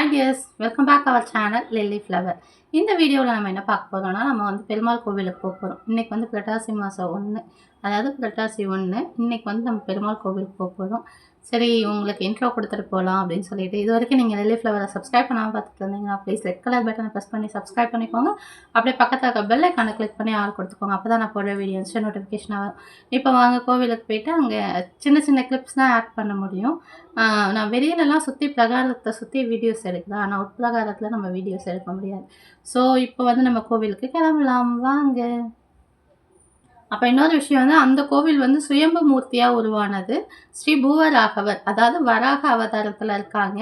Hi dears welcome back our channel lily flower இந்த வீடியோவில் நம்ம என்ன பார்க்க போகிறோம்னா நம்ம வந்து பெருமாள் கோவிலுக்கு போக போகிறோம் இன்றைக்கி வந்து புரட்டாசி மாதம் ஒன்று அதாவது புரட்டாசி ஒன்று இன்றைக்கி வந்து நம்ம பெருமாள் கோவிலுக்கு போக போகிறோம் சரி உங்களுக்கு இன்ட்ரோ கொடுத்துட்டு போகலாம் அப்படின்னு சொல்லிட்டு இது வரைக்கும் நீங்கள் லில்லி ஃப்ளவரை சப்ஸ்கிரைப் பண்ணாமல் பார்த்துட்டு இருந்தீங்கன்னா ப்ளீஸ் ரெட் கலர் பட்டனை ப்ரெஸ் பண்ணி சப்ஸ்கிரைப் பண்ணிக்கோங்க. அப்படியே பக்கத்தில் இருக்க பெல் ஐக்கானை கிளிக் பண்ணி ஆள் கொடுத்துக்கோங்க. அப்போ தான் நான் போடுற வீடியோ நோட்டிஃபிகேஷன் ஆகும் இப்போ வாங்க கோவிலுக்கு போயிட்டு அங்கே சின்ன சின்ன கிளிப்ஸ் தான் ஆட் பண்ண முடியும். நான் வெளியிலலாம் சுற்றி பிரகாரத்தை சுற்றி வீடியோஸ் எடுக்கலாம். ஆனால் உட்பிரகாரத்தில் நம்ம வீடியோஸ் எடுக்க முடியாது. ஸோ இப்போ வந்து நம்ம கோவிலுக்கு கிளம்பலாம். வாங்க. அப்போ இன்னொரு விஷயம் வந்து அந்த கோவில் வந்து சுயம்பு மூர்த்தியாக உருவானது. ஸ்ரீ பூவராகவர் அதாவது வராக அவதாரத்தில் இருக்காங்க.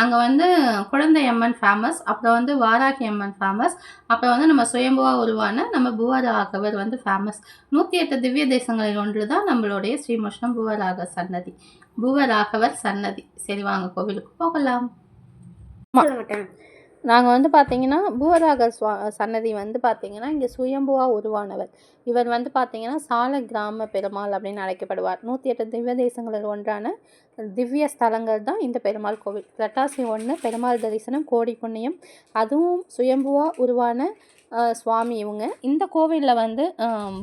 அங்கே வந்து குழந்தை அம்மன் ஃபேமஸ் அப்புறம் வந்து வாராகி அம்மன் ஃபேமஸ் அப்புறம் வந்து நம்ம சுயம்புவாக உருவான நம்ம பூவராகவர் வந்து ஃபேமஸ் நூற்றி எட்டு திவ்ய தேசங்களில் ஒன்று தான் நம்மளுடைய ஸ்ரீமுஷ்ணம் பூவராக சன்னதி. பூவராகவர் சன்னதி. சரி வாங்க கோவிலுக்கு போகலாம். நாங்கள் வந்து பார்த்திங்கன்னா பூவராகர் சுவா சன்னதி வந்து பார்த்திங்கன்னா இங்கே சுயம்புவாக உருவானவர். இவர் வந்து பார்த்திங்கன்னா சால கிராம பெருமாள் அப்படின்னு அழைக்கப்படுவார். நூற்றி எட்டு திவ்ய தேசங்களில் ஒன்றான திவ்ய ஸ்தலங்கள் தான் இந்த பெருமாள் கோவில். புரட்டாசி ஒன்று பெருமாள் தரிசனம் கோடி புண்ணியம். அதுவும் சுயம்புவாக உருவான சுவாமி இவங்க. இந்த கோவிலில் வந்து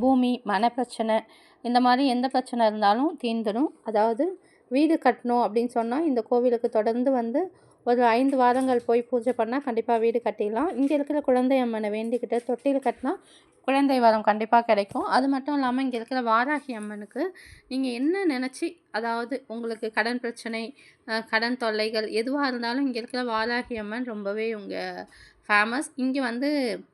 பூமி மனப்பிரச்சனை இந்த மாதிரி எந்த பிரச்சனை இருந்தாலும் தீந்துடும் அதாவது வீடு கட்டணும் அப்படின்னு சொன்னால் இந்த கோவிலுக்கு தொடர்ந்து வந்து ஒரு ஐந்து வாரங்கள் போய் பூஜை பண்ணால் கண்டிப்பாக வீடு கட்டிடலாம். இங்கே இருக்கிற குழந்தை அம்மனை வேண்டிக்கிட்டு தொட்டியில் கட்டினா குழந்தை வரம் கண்டிப்பாக கிடைக்கும். அது மட்டும் இல்லாமல் இங்கே இருக்கிற வாராகி அம்மனுக்கு நீங்கள் என்ன நினச்சி அதாவது உங்களுக்கு கடன் பிரச்சனை கடன் தொல்லைகள் எதுவாக இருந்தாலும் இங்கே இருக்கிற வாராகி அம்மன் ரொம்பவே உங்கள் ஃபேமஸ் இங்கே வந்து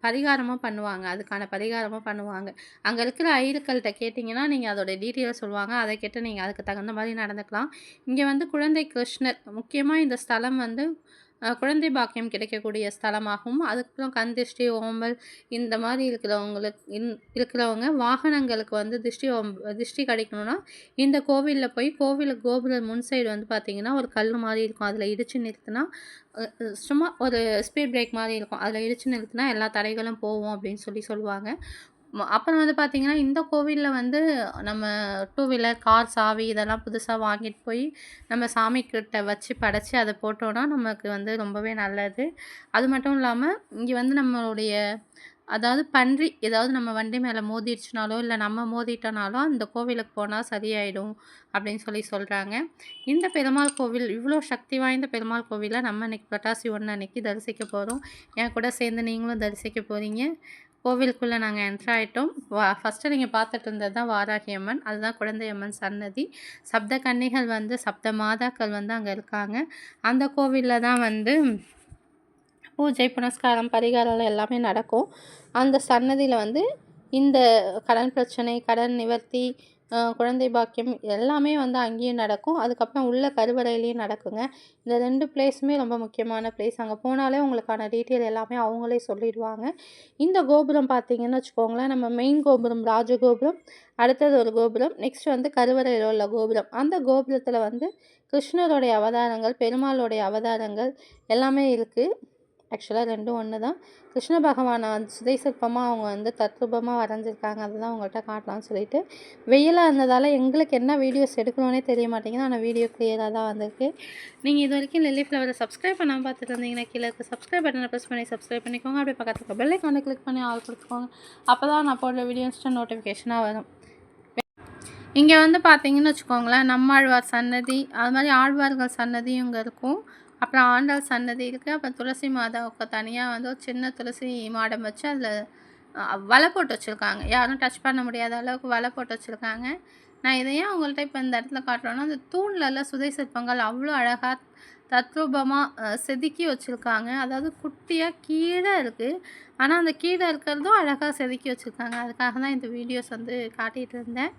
பரிகாரமாக பண்ணுவாங்க. அதுக்கான பரிகாரமாக பண்ணுவாங்க. அங்கே இருக்கிற ஐயர்கள்ட்ட கேட்டிங்கன்னா நீங்கள் அதோட டீட்டெயில் சொல்லுவாங்க. அதை கேட்டு நீங்கள் அதுக்கு தகுந்த மாதிரி நடந்துக்கலாம். இங்கே வந்து குழந்தை கிருஷ்ணர் முக்கியமாக இந்த ஸ்தலம் வந்து குழந்தை பாக்கியம் கிடைக்கக்கூடிய ஸ்தலமாகவும் அதுக்கப்புறம் கண் திருஷ்டி ஓம்பல் இந்த மாதிரி இருக்கிறவங்களுக்கு இன் இருக்கிறவங்க வாகனங்களுக்கு வந்து திருஷ்டி ஓம் திருஷ்டி கிடைக்கணும்னா இந்த கோவிலில் போய் கோவில் கோபுர முன் சைடு வந்து பார்த்திங்கன்னா ஒரு கல் மாதிரி இருக்கும். அதில் இடித்து நிறுத்தினா சும்மா ஒரு ஸ்பீட் பிரேக் மாதிரி இருக்கும். அதில் இடித்து நிறுத்தினா எல்லா தடைகளும் போவோம் அப்படின்னு சொல்லி சொல்லுவாங்க. அப்புறம் வந்து பார்த்திங்கன்னா இந்த கோவிலில் வந்து நம்ம டூ வீலர் கார் சாவி இதெல்லாம் புதுசாக வாங்கிட்டு போய் நம்ம சாமிக்கிட்ட வச்சு படைச்சி அதை போட்டோன்னா நமக்கு வந்து ரொம்பவே நல்லது. அது மட்டும் இல்லாமல் இங்கே வந்து நம்மளுடைய அதாவது பன்றி ஏதாவது நம்ம வண்டி மேலே மோதிடுச்சுனாலோ இல்லை நம்ம மோதிட்டனாலோ அந்த கோவிலுக்கு போனால் சரியாயிடும் அப்படின்னு சொல்லி சொல்கிறாங்க இந்த பெருமாள் கோவில் இவ்வளோ சக்தி வாய்ந்த பெருமாள் கோவிலை நம்ம இன்னைக்கு புரட்டாசி ஒன்று அன்னைக்கு தரிசிக்க போகிறோம் என் கூட சேர்ந்து நீங்களும் தரிசிக்க போகிறீங்க கோவிலுக்குள்ளே நாங்கள் என்ட்ரு ஆகிட்டோம் வா ஃபஸ்ட்டு நீங்கள் பார்த்துட்டு இருந்தது தான் வாராகி அம்மன். அதுதான் குழந்தை அம்மன் சன்னதி. சப்த கன்னிகள் வந்து சப்த மாதாக்கள் வந்து அங்கே இருக்காங்க. அந்த கோவிலில் தான் வந்து பூஜை புனஸ்காரம் பரிகாரம் எல்லாமே நடக்கும். அந்த சன்னதியில் வந்து இந்த கடன் பிரச்சனை கடன் நிவர்த்தி குழந்தை பாக்கியம் எல்லாமே வந்து அங்கேயும் நடக்கும். அதுக்கப்புறம் உள்ள கருவறையிலையும் நடக்குங்க. இந்த ரெண்டு பிளேஸுமே ரொம்ப முக்கியமான பிளேஸ் அங்கே போனாலே உங்களுக்கான டீட்டெயில் எல்லாமே அவங்களே சொல்லிடுவாங்க. இந்த கோபுரம் பார்த்தீங்கன்னு வச்சுக்கோங்களேன் நம்ம மெயின் கோபுரம் ராஜகோபுரம் அடுத்தது ஒரு கோபுரம் நெக்ஸ்ட் வந்து கருவறையில் உள்ள கோபுரம். அந்த கோபுரத்தில் வந்து கிருஷ்ணருடைய அவதாரங்கள் பெருமாளுடைய அவதாரங்கள் எல்லாமே இருக்குது ஆக்சுவலாக ரெண்டும் ஒன்று தான் கிருஷ்ண பகவானை வந்து சுதை சிற்பமாக அவங்க வந்து தத்ரூபமாக வரைஞ்சிருக்காங்க. அதுதான் அவங்கள்ட்ட காட்டலாம்னு சொல்லிட்டு. வெயிலாக இருந்ததால் எங்களுக்கு என்ன வீடியோஸ் எடுக்கணும்னே தெரிய மாட்டேங்குது. ஆனால் வீடியோ கிளியராக தான் வந்திருக்கு. நீங்கள் இது வரைக்கும் லெல்லி ஃப்ளவரை சப்ஸ்கிரைப் பண்ணாமல் பார்த்துட்டு இருந்தீங்கன்னா கீழே இருக்க சப்ஸ்கிரைப் பட்டனை ப்ரெஸ் பண்ணி சப்ஸ்கிரைப் பண்ணிக்கோங்க. அப்படியே பக்கத்தில் இருக்க பெல் ஐக்கானை கிளிக் பண்ணி ஆள் கொடுத்துக்கோங்க. அப்போ தான் நான் போடுற வீடியோ நோட்டிஃபிகேஷனாக வரும். இங்கே வந்து பார்த்தீங்கன்னு வச்சுக்கோங்களேன் நம்மாழ்வார் சன்னதி அது மாதிரி ஆழ்வார்கள் சன்னதியும் இங்கே இருக்கும். அப்புறம் ஆண்டாள் சன்னதி இருக்குது அப்புறம் துளசி மாதாவுக்கு தனியாக வந்து ஒரு சின்ன துளசி மாடம் வச்சு அதில் வலை போட்டு வச்சுருக்காங்க. யாரும் டச் பண்ண முடியாத அளவுக்கு வலை போட்டு வச்சுருக்காங்க. நான் இதையே அவங்கள்ட்ட இப்போ இந்த இடத்துல காட்டுறேன்னா அந்த தூண்லலாம் சுதை சிற்பங்கள் அவ்வளோ அழகாக தத்ரூபமாக செதுக்கி வச்சுருக்காங்க. அதாவது குட்டியாக கீழே இருக்குது ஆனால் அந்த கீழே இருக்கிறதும் அழகாக செதுக்கி வச்சுருக்காங்க. அதுக்காக தான் இந்த வீடியோஸ் வந்து காட்டிகிட்டு இருந்தேன்.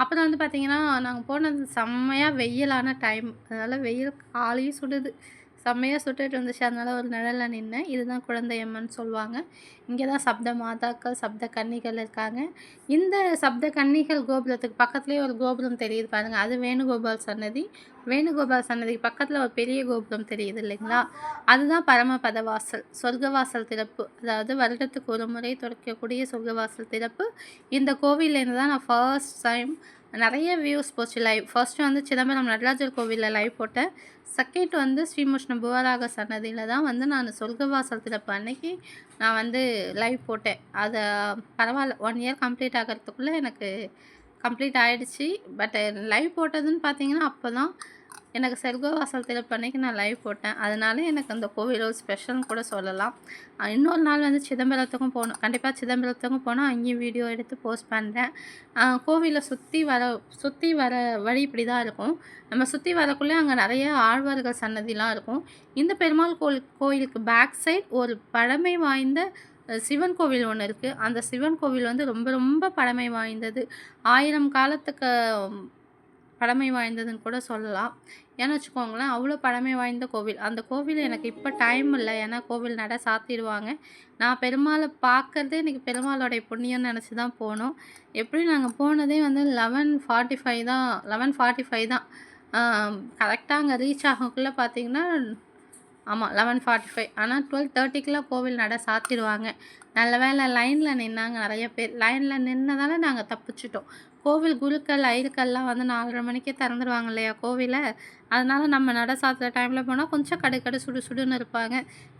அப்புறம் வந்து பார்த்திங்கன்னா நாங்கள் போனது செம்மையாக வெயிலான டைம் அதனால் வெயில் காலையும் சுடுது. செம்மையாக சுட்டுட்டு இருந்துச்சு. அதனால் ஒரு நிழலில் நின்னேன் இதுதான் குழந்தை அம்மன் சொல்லுவாங்க. இங்கே தான் சப்த மாதாக்கள் சப்த கன்னிகள் இருக்காங்க. இந்த சப்த கன்னிகள் கோபுரத்துக்கு பக்கத்துலேயே ஒரு கோபுரம் தெரியுது பாருங்கள் அது வேணுகோபால் சன்னதி. வேணுகோபால் சன்னதிக்கு பக்கத்தில் ஒரு பெரிய கோபுரம் தெரியுது இல்லைங்களா? அதுதான் பரமபத வாசல் சொர்க்கவாசல் திறப்பு. அதாவது வருடத்துக்கு ஒரு முறை துறக்கக்கூடிய சொர்க்கவாசல் திறப்பு. இந்த கோவிலேருந்து தான் நான் ஃபர்ஸ்ட் டைம் நிறைய வியூஸ் போச்சு லைவ் ஃபர்ஸ்ட்டு வந்து சிதம்பரம் நடராஜர் கோவிலில் லைவ் போட்டேன். செகண்ட் வந்து ஸ்ரீமுஷ்ண புவராக சன்னதியில் தான் வந்து நான் சொர்க்கவாசல் திறப்பு அன்னைக்கு நான் வந்து லைவ் போட்டேன். அதை பரவாயில்ல ஒன் இயர் கம்ப்ளீட் ஆகிறதுக்குள்ளே எனக்கு கம்ப்ளீட் ஆகிடுச்சி பட் லைவ் போட்டதுன்னு பார்த்தீங்கன்னா அப்போ தான் எனக்கு சொர்க்கவாசல் திறப்பு அன்னைக்கு நான் லைவ் போட்டேன். அதனால எனக்கு அந்த கோவில் ஒரு ஸ்பெஷல்னு கூட சொல்லலாம். இன்னொரு நாள் வந்து சிதம்பரத்துக்கும் போகணும். கண்டிப்பாக சிதம்பரத்துக்கும் போனால் அங்கேயும் வீடியோ எடுத்து போஸ்ட் பண்ணுறேன் கோவிலை சுற்றி வர சுற்றி வர வழி இப்படி தான் இருக்கும். நம்ம சுற்றி வரக்குள்ளே அங்கே நிறைய ஆழ்வார்கள் சன்னதிலாம் இருக்கும். இந்த பெருமாள் கோவில் கோயிலுக்கு பேக் சைட் ஒரு பழமை வாய்ந்த சிவன் கோவில் ஒன்று இருக்குது அந்த சிவன் கோவில் வந்து ரொம்ப ரொம்ப பழமை வாய்ந்தது. ஆயிரம் காலத்துக்கு பழமை வாய்ந்ததுன்னு கூட சொல்லலாம். ஏன்னு வச்சுக்கோங்களேன் அவ்வளோ பழமை வாய்ந்த கோவில். அந்த கோவில் எனக்கு இப்போ டைம் இல்லை. ஏன்னா கோவில் நட சாத்திடுவாங்க. நான் பெருமாளை பார்க்கறதே எனக்கு பெருமாளோடைய புண்ணியம்னு நினச்சி தான் போனோம். எப்படி நாங்கள் போனதே வந்து லெவன் ஃபார்ட்டி ஃபைவ் தான் லெவன் ஃபார்ட்டி ஃபைவ் தான் கரெக்டாக அங்கே ரீச் ஆகக்குள்ளே பார்த்தீங்கன்னா ஆமாம் லெவன் ஃபார்ட்டி ஃபைவ் ஆனால் டுவெல் தேர்ட்டிக்கெலாம் கோவில் நட சாத்திடுவாங்க. நல்ல வேளை லைனில் நின்னாங்க நிறைய பேர். லைனில் நின்னதால் நாங்கள் தப்பிச்சிட்டோம். கோவில் குருக்கள் ஐயர்கள்லாம் வந்து நாலரை மணிக்கே திறந்துருவாங்க இல்லையா கோவிலை? அதனால் நம்ம நட சாத்துற டைமில் போனால் கொஞ்சம் கடு கடு சுடு சுடுன்னு இருப்பாங்க.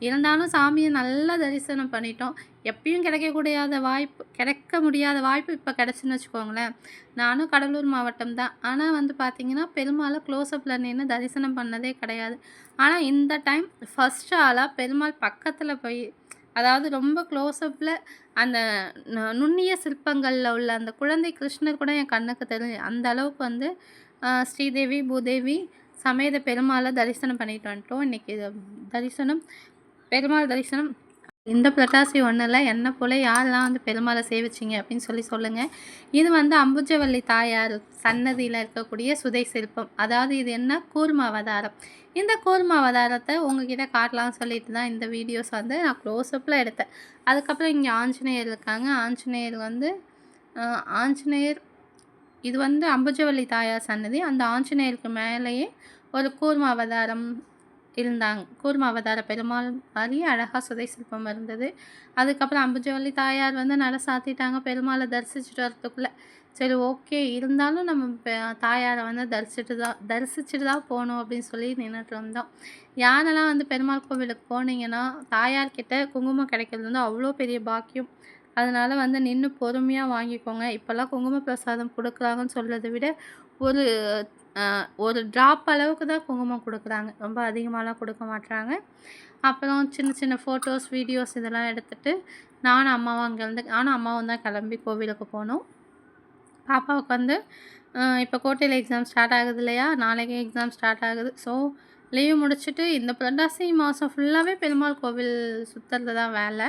இருந்தாலும் சாமியை நல்லா தரிசனம் பண்ணிட்டோம். எப்பயும் கிடைக்கக்கூடிய வாய்ப்பு கிடைக்க முடியாத வாய்ப்பு இப்போ கிடச்சுன்னு வச்சுக்கோங்களேன். நானும் கடலூர் மாவட்டம் தான். ஆனால் வந்து பார்த்திங்கன்னா பெருமாளை க்ளோஸ்அப்பில் நின்று தரிசனம் பண்ணதே கிடையாது. ஆனால் இந்த டைம் ஃபஸ்ட் ஆளாக பெருமாள் பக்கத்தில் போய் அதாவது ரொம்ப க்ளோஸ்அப்பில் அந்த நு- நுண்ணிய சிற்பங்களில் உள்ள அந்த குழந்தை கிருஷ்ணர் கூட என் கண்ணுக்கு தெரியும் அந்த அளவுக்கு வந்து ஸ்ரீதேவி பூதேவி சமேத பெருமாளை தரிசனம் பண்ணிட்டு வந்துட்டோம். இன்றைக்கி தரிசனம் பெருமாள் தரிசனம் இந்த புரட்டாசி ஒன்றில் என்னை போல் யாரெல்லாம் வந்து பெருமாளை சேவிச்சிங்க அப்படின்னு சொல்லி சொல்லுங்கள் இது வந்து அம்புஜவல்லி தாயார் சன்னதியில் இருக்கக்கூடிய சுதை சிற்பம். அதாவது இது என்ன? கூர்ம அவதாரம். இந்த கூர்ம அவதாரத்தை உங்ககிட்ட காட்டலாம்னு சொல்லிட்டு தான் இந்த வீடியோஸ் வந்து நான் க்ளோஸ்அப்பில் எடுத்தேன். அதுக்கப்புறம் இங்கே ஆஞ்சநேயர் இருக்காங்க. ஆஞ்சநேயர் வந்து ஆஞ்சநேயர் இது வந்து அம்புஜவல்லி தாயார் சன்னதி. அந்த ஆஞ்சநேயருக்கு மேலேயே ஒரு கூர்ம அவதாரம் இருந்தாங்க கூர்ம அவதார பெருமாள் மாதிரி அழகாக சுதை சிற்பம் இருந்தது. அதுக்கப்புறம் அம்புஜவல்லி தாயார் வந்து நட சாத்திட்டாங்க. பெருமாளை தரிசிச்சுட்டு வரத்துக்குள்ளே சரி ஓகே இருந்தாலும் நம்ம தாயாரை வந்து தரிசிட்டு தான் தரிசிச்சுட்டு தான் போகணும் அப்படின்னு சொல்லி நின்றுட்டு இருந்தோம். யாரெல்லாம் வந்து பெருமாள் கோவிலுக்கு போனீங்கன்னா தாயார்கிட்ட குங்குமம் கிடைக்கிறது வந்து அவ்வளோ பெரிய பாக்கியம். அதனால் வந்து நின்று பொறுமையாக வாங்கிக்கோங்க. இப்போல்லாம் குங்கும பிரசாதம் கொடுக்குறாங்கன்னு சொல்கிறத விட ஒரு ஒரு ட்ராப் அளவுக்கு தான் குங்குமம் கொடுக்குறாங்க. ரொம்ப அதிகமாகலாம் கொடுக்க மாட்றாங்க. அப்புறம் சின்ன சின்ன ஃபோட்டோஸ் வீடியோஸ் இதெல்லாம் எடுத்துகிட்டு நானும் அம்மாவும் அங்கேருந்து நானும் அம்மாவும் தான் கிளம்பி கோவிலுக்கு போனோம். பாப்பாவுக்கு வந்து இப்போ கோட்டையில் எக்ஸாம் ஸ்டார்ட் ஆகுது இல்லையா? நாளைக்கு எக்ஸாம் ஸ்டார்ட் ஆகுது. ஸோ லீவ் முடிச்சுட்டு இந்த புரட்டாசி மாதம் ஃபுல்லாகவே பெருமாள் கோவில் சுற்றுறது தான் வேலை.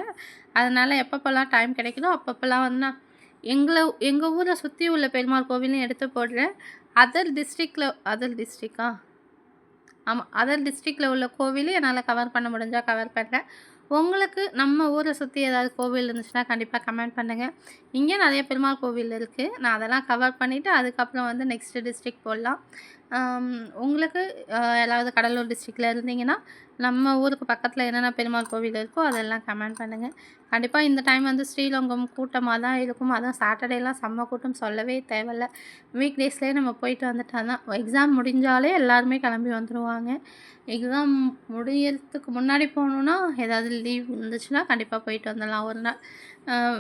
அதனால் எப்பப்போல்லாம் டைம் கிடைக்குதோ அப்பப்போல்லாம் வந்து நான் எங்களை எங்கள் ஊரை சுற்றி உள்ள பெருமாள் கோவிலையும் எடுத்து போடுறேன். அதர் டிஸ்ட்ரிக்டில் அதர் டிஸ்ட்ரிக்கா? ஆமாம் அதர் டிஸ்ட்ரிக்டில் உள்ள கோவிலும் என்னால் கவர் பண்ண முடிஞ்சால் கவர் பண்ணுறேன் உங்களுக்கு நம்ம ஊரை சுற்றி ஏதாவது கோவில் இருந்துச்சுன்னா கண்டிப்பாக கமெண்ட் பண்ணுங்கள் இங்கே நிறைய பெருமாள் கோவில் இருக்குது நான் அதெல்லாம் கவர் பண்ணிவிட்டு அதுக்கப்புறம் வந்து நெக்ஸ்ட் டிஸ்ட்ரிக்ட் போடலாம். உங்களுக்கு ஏதாவது கடலூர் டிஸ்ட்ரிக்டில் இருந்தீங்கன்னா நம்ம ஊருக்கு பக்கத்தில் என்னென்ன பெருமாள் கோவில் இருக்கோ அதெல்லாம் கமெண்ட் பண்ணுங்கள் கண்டிப்பாக இந்த டைம் வந்து ஸ்ரீலங்கம் கூட்டமாக தான் இருக்கும். அதுவும் சாட்டர்டேலாம் செம்ம கூட்டம் சொல்லவே தேவையில்ல. வீக் டேஸ்லேயே நம்ம போயிட்டு வந்துட்டா தான். எக்ஸாம் முடிஞ்சாலே எல்லாருமே கிளம்பி வந்துடுவாங்க எக்ஸாம் முடியறதுக்கு முன்னாடி போகணுன்னா ஏதாவது லீவ் இருந்துச்சுன்னா கண்டிப்பாக போயிட்டு வந்துடலாம். ஒரு நாள்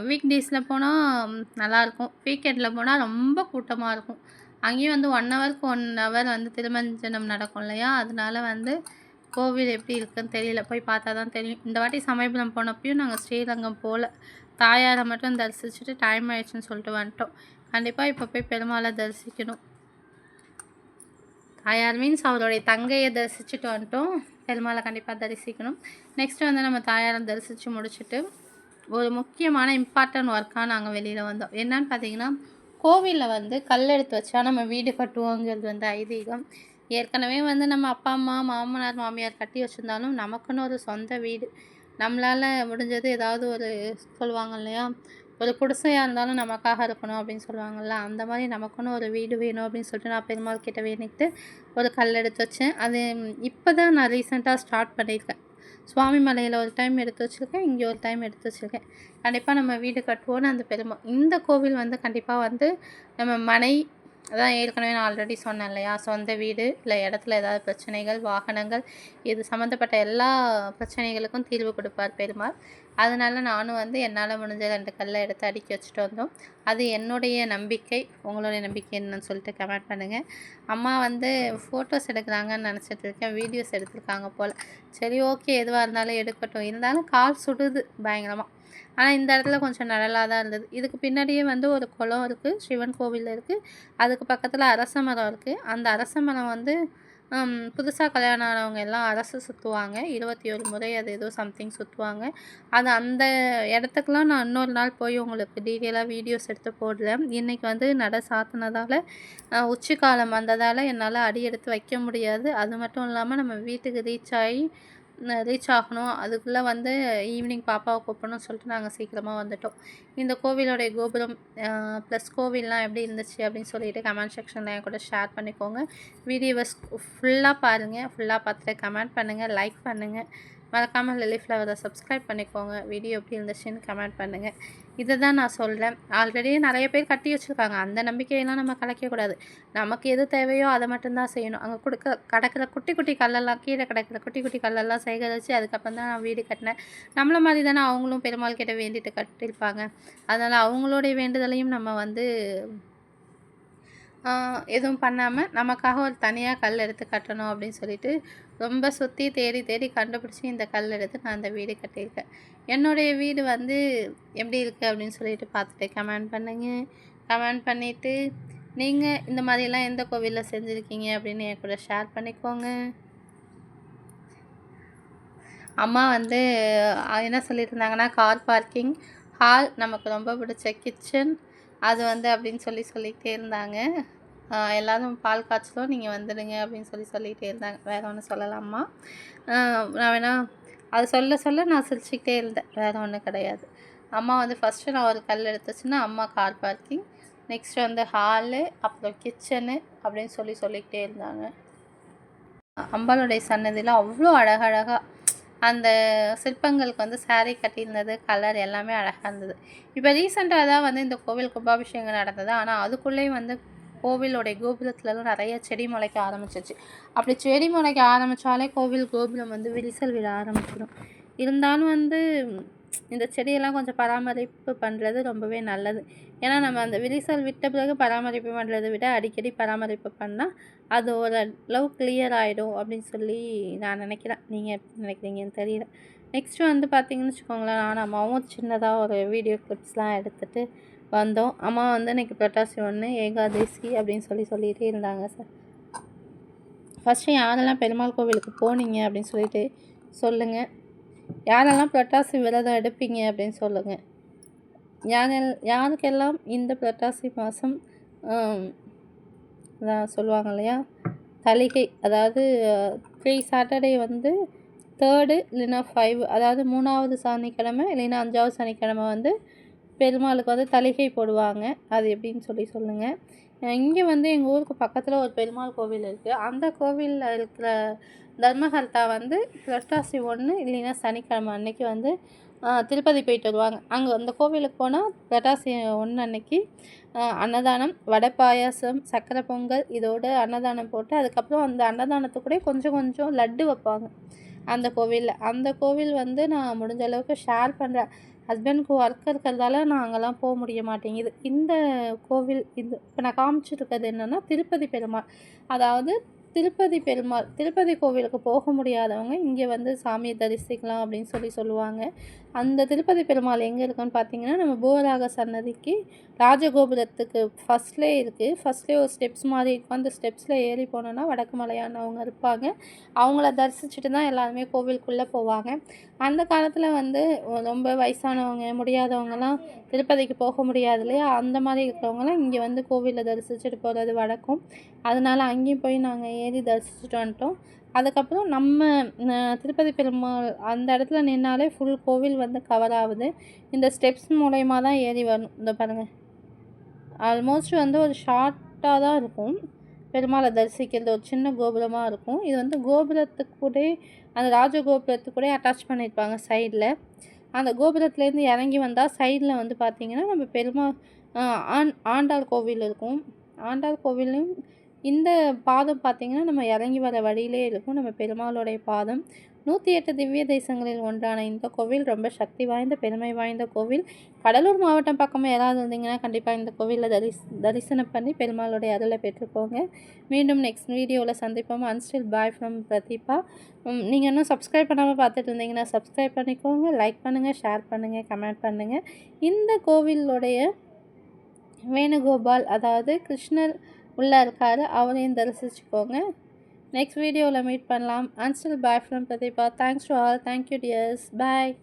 வீக் டேஸில் போனால் நல்லாயிருக்கும். வீக்கெண்டில் போனால் ரொம்ப கூட்டமாக இருக்கும். அங்கேயும் வந்து ஒன் ஹவருக்கு ஒன் ஹவர் வந்து திருமஞ்சனம் நடக்கும் இல்லையா? அதனால வந்து கோவில் எப்படி இருக்குன்னு தெரியல. போய் பார்த்தா தான் தெரியும். இந்த வாட்டி சமயபுரம் போனப்பையும் நாங்கள் ஸ்ரீரங்கம் போகல தாயாரை மட்டும் தரிசிச்சுட்டு டைம் ஆயிடுச்சுன்னு சொல்லிட்டு வந்துட்டோம். கண்டிப்பாக இப்போ போய் பெருமாளை தரிசிக்கணும். தாயார் மீன்ஸ் அவருடைய தங்கையை தரிசிச்சுட்டு வந்துட்டோம். பெருமாளை கண்டிப்பாக தரிசிக்கணும். நெக்ஸ்ட்டு வந்து நம்ம தாயாரை தரிசித்து முடிச்சுட்டு ஒரு முக்கியமான இம்பார்ட்டன்ட் ஒர்க்காக நாங்கள் வெளியில் வந்தோம். என்னன்னு பார்த்தீங்கன்னா கோவிலில் வந்து கல் எடுத்து வச்சா நம்ம வீடு கட்டுவோங்கிறது வந்து ஐதீகம். ஏற்கனவே வந்து நம்ம அப்பா அம்மா மாமனார் மாமியார் கட்டி வச்சுருந்தாலும் நமக்குன்னு ஒரு சொந்த வீடு. நம்மளால் முடிஞ்சது ஏதாவது ஒரு சொல்லுவாங்க இல்லையா? ஒரு குடிசையாக இருந்தாலும் நமக்காக இருக்கணும் அப்படின்னு சொல்லுவாங்கள்ல அந்த மாதிரி நமக்குன்னு ஒரு வீடு வேணும் அப்படின்னு சொல்லிட்டு நான் பெருமாள் கிட்டே வேண்டிக்கிட்டு ஒரு கல் எடுத்து வச்சேன். அது இப்போ தான் நான் ரீசெண்டாக ஸ்டார்ட் பண்ணியிருக்கேன். சுவாமி மலையில் ஒரு டைம் எடுத்து வச்சுருக்கேன் இங்கே ஒரு டைம் எடுத்து வச்சுருக்கேன். கண்டிப்பாக நம்ம வீடு கட்டுவோன்னு அந்த பெருமை இந்த கோவில் வந்து கண்டிப்பாக வந்து நம்ம மனை அதான் ஏற்கனவே நான் ஆல்ரெடி சொன்னேன் இல்லையா? சொந்த வீடு இல்லை இடத்துல ஏதாவது பிரச்சனைகள் வாகனங்கள் இது சம்மந்தப்பட்ட எல்லா பிரச்சனைகளுக்கும் தீர்வு கொடுப்பார் பெருமாள். அதனால் நானும் வந்து என்னால் முடிஞ்ச ரெண்டு கல்லை எடுத்து அடுக்கி வச்சுட்டு வந்தோம். அது என்னுடைய நம்பிக்கை. உங்களுடைய நம்பிக்கை என்னன்னு சொல்லிட்டு கமெண்ட் பண்ணுங்கள் அம்மா வந்து ஃபோட்டோஸ் எடுக்கிறாங்கன்னு நினச்சிட்டு இருக்கேன். வீடியோஸ் எடுத்திருக்காங்க போல். சரி ஓகே எதுவாக இருந்தாலும் எடுக்கட்டும். இருந்தாலும் கால் சுடுது பயங்கரமாக ஆனால் இந்த இடத்துல கொஞ்சம் நிழலாக தான் இருந்தது. இதுக்கு பின்னாடியே வந்து ஒரு குளம் இருக்குது சிவன் கோவில் இருக்குது அதுக்கு பக்கத்தில் அரச மரம் இருக்குது அந்த அரச மரம் வந்து புதுசாக கல்யாணம் ஆனவங்க எல்லாம் அரசு சுற்றுவாங்க இருபத்தி ஒரு முறை அது ஏதோ சம்திங் சுற்றுவாங்க அது அந்த இடத்துக்குலாம் நான் இன்னொரு நாள் போய் உங்களுக்கு டீட்டெயிலாக வீடியோஸ் எடுத்து போடுறேன். இன்றைக்கி வந்து நட சாத்தினதால் உச்சிக்காலம் வந்ததால் என்னால் அடி எடுத்து வைக்க முடியாது. அது மட்டும் இல்லாமல் நம்ம வீட்டுக்கு ரீச் ஆகி ரீச் ஆகணும். அதுக்குள்ளே வந்து ஈவினிங் பாப்பாவை கூப்பிடணும்னு சொல்லிட்டு நாங்கள் சீக்கிரமாக வந்துட்டோம். இந்த கோவிலோடைய கோபுரம் ப்ளஸ் கோவில்லாம் எப்படி இருந்துச்சு அப்படின்னு சொல்லிட்டு கமெண்ட் செக்ஷனில் என் கூட ஷேர் பண்ணிக்கோங்க. வீடியோவை ஃபுல்லாக பாருங்கள் ஃபுல்லாக பார்த்துட்டு கமெண்ட் பண்ணுங்கள் லைக் பண்ணுங்கள் மறக்காமல் லிலி ஃப்ளவரை சப்ஸ்கிரைப் பண்ணிக்கோங்க. வீடியோ எப்படி இருந்துச்சுன்னு கமெண்ட் பண்ணுங்கள் இதை தான் நான் சொல்கிறேன் ஆல்ரெடி நிறைய பேர் கட்டி வச்சுருக்காங்க. அந்த நம்பிக்கையெல்லாம் நம்ம கலைக்கக்கூடாது. நமக்கு எது தேவையோ அதை மட்டும்தான் செய்யணும். அங்கே கொடுக்க கிடக்கிற குட்டி குட்டி கல்லெல்லாம் கீழே கிடக்கிற குட்டி குட்டி கல்லெல்லாம் சேகரித்து அதுக்கப்புறம் தான் நான் வீடு கட்டினேன். நம்மளை மாதிரி தானே அவங்களும் பெருமாள் கிட்ட வேண்டிட்டு கட்டியிருப்பாங்க. அதனால் அவங்களுடைய வேண்டுதலையும் நம்ம வந்து எதுவும் பண்ணாமல் நமக்காக ஒரு தனியாக கல் எடுத்து கட்டணும் அப்படின்னு சொல்லிட்டு ரொம்ப சுற்றி தேடி தேடி கண்டுபிடிச்சி இந்த கல் எடுத்து நான் அந்த வீடு கட்டியிருக்கேன். என்னுடைய வீடு வந்து எப்படி இருக்குது அப்படின்னு சொல்லிட்டு பார்த்துட்டு கமெண்ட் பண்ணுங்கள் கமெண்ட் பண்ணிவிட்டு நீங்கள் இந்த மாதிரிலாம் எந்த கோவிலில் செஞ்சுருக்கீங்க அப்படின்னு என் கூட ஷேர் பண்ணிக்கோங்க. அம்மா வந்து என்ன சொல்லியிருந்தாங்கன்னா இருந்தாங்கன்னா கார் பார்க்கிங் ஹால் நமக்கு ரொம்ப பிடிச்ச கிச்சன். அது வந்து அப்படின்னு சொல்லி சொல்லிகிட்டே இருந்தாங்க. எல்லோரும் பால் காய்ச்சலும் நீங்கள் வந்துடுங்க அப்படின்னு சொல்லி சொல்லிகிட்டே இருந்தாங்க. வேறு ஒன்றும் சொல்லலாமா? நான் வேணால் அது சொல்ல சொல்ல நான் சிரிச்சுக்கிட்டே இருந்தேன். வேறு ஒன்றும் கிடையாது. அம்மா வந்து ஃபஸ்ட்டு நான் ஒரு கல் எடுத்துச்சுன்னா அம்மா கார் பார்க்கிங் நெக்ஸ்ட் வந்து ஹாலு அப்புறம் கிச்சனு அப்படின்னு சொல்லி சொல்லிக்கிட்டே இருந்தாங்க. அம்பாளுடைய சன்னதியில் அவ்வளோ அழகழகாக அந்த சிற்பங்களுக்கு வந்து சாரீ கட்டியிருந்தது கலர் எல்லாமே அழகாக இருந்தது. இப்போ ரீசெண்டாக தான் வந்து இந்த கோவில் கும்பாபிஷேகம் நடந்தது. ஆனால் அதுக்குள்ளேயும் வந்து கோவிலோடைய கோபுரத்துலலாம் நிறைய செடி முளைக்க ஆரம்பிச்சிச்சு அப்படி செடி முளைக்க ஆரம்பித்தாலே கோவில் கோபுரம் வந்து விரிசல் விட ஆரம்பிச்சிடும். இருந்தாலும் வந்து இந்த செடியெல்லாம் கொஞ்சம் பராமரிப்பு பண்ணுறது ரொம்பவே நல்லது. ஏன்னா நம்ம அந்த விரிசல் விட்ட பிறகு பராமரிப்பு பண்ணுறதை விட அடிக்கடி பராமரிப்பு பண்ணால் அது ஒரு கிளியர் ஆகிடும் அப்படின்னு சொல்லி நான் நினைக்கிறேன். நீங்கள் எப்படி நினைக்கிறீங்கன்னு தெரியல. நெக்ஸ்ட்டு வந்து பார்த்திங்கன்னு வச்சுக்கோங்களேன் நான் அம்மாவும் சின்னதாக ஒரு வீடியோ கிளிப்ஸ்லாம் எடுத்துகிட்டு வந்தோம். அம்மா வந்து இன்றைக்கி புரட்டாசி ஒன்று ஏகாதசி அப்படின்னு சொல்லி சொல்லிகிட்டே இருந்தாங்க சார். ஃபஸ்ட்டு யாரெல்லாம் பெருமாள் கோவிலுக்கு போனீங்க அப்படின்னு சொல்லிட்டு சொல்லுங்கள் யாரெல்லாம் புரட்டாசி விரதம் எடுப்பீங்க அப்படின்னு சொல்லுங்கள் யாரெல் யாருக்கெல்லாம் இந்த புரட்டாசி மாதம் அதான் சொல்லுவாங்க இல்லையா? தலிகை அதாவது த்ரீ சாட்டர்டே வந்து தேர்டு இல்லைன்னா ஃபைவ் அதாவது மூணாவது சனிக்கிழமை இல்லைன்னா அஞ்சாவது சனிக்கிழமை வந்து பெருமாளுக்கு வந்து தலிகை போடுவாங்க. அது எப்படின்னு சொல்லி சொல்லுங்கள் இங்கே வந்து எங்கள் ஊருக்கு பக்கத்தில் ஒரு பெருமாள் கோவில் இருக்குது அந்த கோவிலில் இருக்கிற தர்மஹர்த்தா வந்து புரட்டாசி ஒன்று இல்லைன்னா சனிக்கிழமை அன்னைக்கு வந்து திருப்பதி போயிட்டு வருவாங்க. அங்கே அந்த கோவிலுக்கு போனால் புரட்டாசி ஒன்று அன்னைக்கு அன்னதானம் வடை பாயாசம் சக்கரை பொங்கல் இதோடு அன்னதானம் போட்டு அதுக்கப்புறம் அந்த அன்னதானத்துக்கூட கொஞ்சம் கொஞ்சம் லட்டு வைப்பாங்க. அந்த கோவிலில். அந்த கோவில் வந்து நான் முடிஞ்ச அளவுக்கு ஷேர் பண்ணுறேன் ஹஸ்பண்ட்க்கு ஒர்க் இருக்கிறதால நான் அங்கெல்லாம் போக முடிய மாட்டேங்குது. இந்த கோவில் இது இப்போ நான் காமிச்சிருக்கிறது என்னென்னா திருப்பதி பெருமாள். அதாவது திருப்பதி பெருமாள் திருப்பதி கோவிலுக்கு போக முடியாதவங்க இங்கே வந்து சாமியை தரிசிக்கலாம் அப்படின்னு சொல்லி சொல்லுவாங்க. அந்த திருப்பதி பெருமாள் எங்கே இருக்குன்னு பார்த்தீங்கன்னா நம்ம பூவராக சன்னதிக்கு ராஜகோபுரத்துக்கு ஃபஸ்ட்லேயே இருக்குது ஃபஸ்ட்லேயே ஒரு ஸ்டெப்ஸ் மாதிரி இருக்கும். அந்த ஸ்டெப்ஸில் ஏறி போனோன்னா வடக்கு மலையானவங்க இருப்பாங்க. அவங்கள தரிசிச்சுட்டு தான் எல்லாருமே கோவிலுக்குள்ளே போவாங்க. அந்த காலத்தில் வந்து ரொம்ப வயசானவங்க முடியாதவங்கலாம் திருப்பதிக்கு போக முடியாது இல்லையா? அந்த மாதிரி இருக்கிறவங்களாம் இங்கே வந்து கோவிலில் தரிசிச்சுட்டு போகிறது வடக்கும் அதனால் அங்கேயும் போய் நாங்கள் ஏறி தரிசிச்சுட்டு வந்துட்டோம். அதுக்கப்புறம் நம்ம திருப்பதி பெருமாள் அந்த இடத்துல நின்னாலே ஃபுல் கோவில் வந்து கவர் ஆகுது. இந்த ஸ்டெப்ஸ் மூலயமா தான் ஏறி வரணும். இந்த பாருங்கள் ஆல்மோஸ்ட் வந்து ஒரு ஷார்ட்டாக தான் இருக்கும். பெருமாளை தரிசிக்கிறது ஒரு சின்ன கோபுரமாக இருக்கும். இது வந்து கோபுரத்துக்கு கூட அந்த ராஜகோபுரத்துக்கு கூட அட்டாச் பண்ணியிருப்பாங்க சைடில் அந்த கோபுரத்துலேருந்து இறங்கி வந்தால் சைடில் வந்து பார்த்திங்கன்னா நம்ம பெருமா ஆண் ஆண்டாள் கோவில் இருக்கும். ஆண்டாள் கோவிலையும் இந்த பாதம் பார்த்திங்கன்னா நம்ம இறங்கி வர வழியிலே இருக்கும். நம்ம பெருமாளுடைய பாதம். நூற்றி எட்டு திவ்ய தேசங்களில் ஒன்றான இந்த கோவில் ரொம்ப சக்தி வாய்ந்த பெருமை வாய்ந்த கோவில். கடலூர் மாவட்டம் பக்கமாக யாராவது இருந்தீங்கன்னா கண்டிப்பாக இந்த கோவிலில் தரிஸ் தரிசனம் பண்ணி பெருமாளுடைய அருளை பெற்றுக்கோங்க. மீண்டும் நெக்ஸ்ட் வீடியோவில் சந்திப்போம். Until bye from Pratheeba. நீங்கள் இன்னும் சப்ஸ்கிரைப் பண்ணாமல் பார்த்துட்டு இருந்தீங்கன்னா சப்ஸ்கிரைப் பண்ணிக்கோங்க. லைக் பண்ணுங்கள் ஷேர் பண்ணுங்கள் கமெண்ட் பண்ணுங்கள் இந்த கோவிலுடைய வேணுகோபால் அதாவது கிருஷ்ணர் உள்ளே இருக்கார் அவரையும் தரிசிச்சுக்கோங்க. நெக்ஸ்ட் வீடியோவில் மீட் பண்ணலாம். Until bye from Pratheeba. Thanks to all thank you dears bye